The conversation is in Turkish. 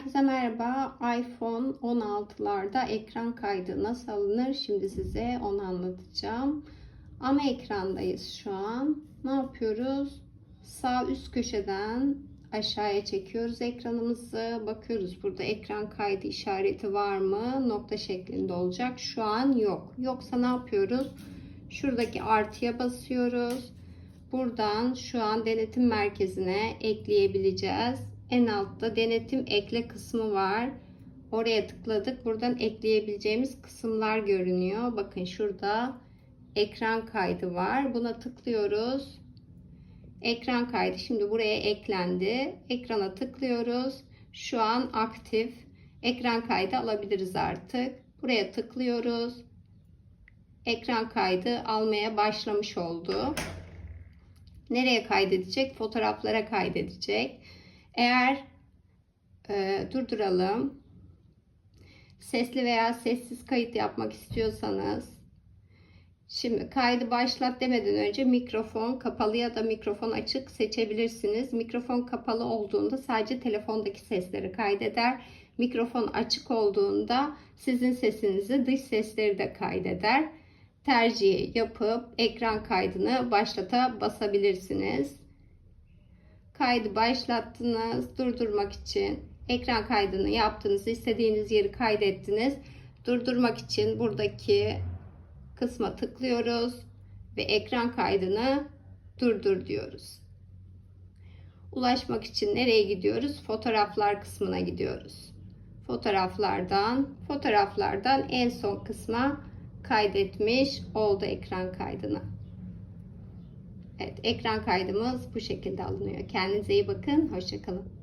Herkese merhaba. iPhone 16'larda ekran kaydı nasıl alınır? Şimdi size onu anlatacağım. Ana ekrandayız şu an. Ne yapıyoruz? Sağ üst köşeden aşağıya çekiyoruz ekranımızı. Bakıyoruz burada ekran kaydı işareti var mı? Nokta şeklinde olacak. Şu an yok. Yoksa ne yapıyoruz? Şuradaki artıya basıyoruz. Buradan şu an denetim merkezine ekleyebileceğiz. En altta denetim ekle kısmı var. Oraya tıkladık. Buradan ekleyebileceğimiz kısımlar görünüyor. Bakın şurada ekran kaydı var. Buna tıklıyoruz. Ekran kaydı şimdi buraya eklendi. Ekrana tıklıyoruz. Şu an aktif. Ekran kaydı alabiliriz artık. Buraya tıklıyoruz. Ekran kaydı almaya başlamış oldu. Nereye kaydedecek? Fotoğraflara kaydedecek. Eğer e, durduralım. Sesli veya sessiz kayıt yapmak istiyorsanız şimdi kaydı başlat demeden önce mikrofon kapalı ya da mikrofon açık seçebilirsiniz. Mikrofon kapalı olduğunda sadece telefondaki sesleri kaydeder. Mikrofon açık olduğunda sizin sesinizi dış sesleri de kaydeder. Tercih yapıp ekran kaydını başlata basabilirsiniz kaydı başlattınız durdurmak için. Ekran kaydını yaptınız istediğiniz yeri kaydettiniz. Durdurmak için buradaki kısma tıklıyoruz ve ekran kaydını durdur diyoruz. Ulaşmak için nereye gidiyoruz? Fotoğraflar kısmına gidiyoruz. Fotoğraflardan fotoğraflardan en son kısma kaydetmiş oldu ekran kaydını Evet, ekran kaydımız bu şekilde alınıyor. Kendinize iyi bakın. Hoşçakalın.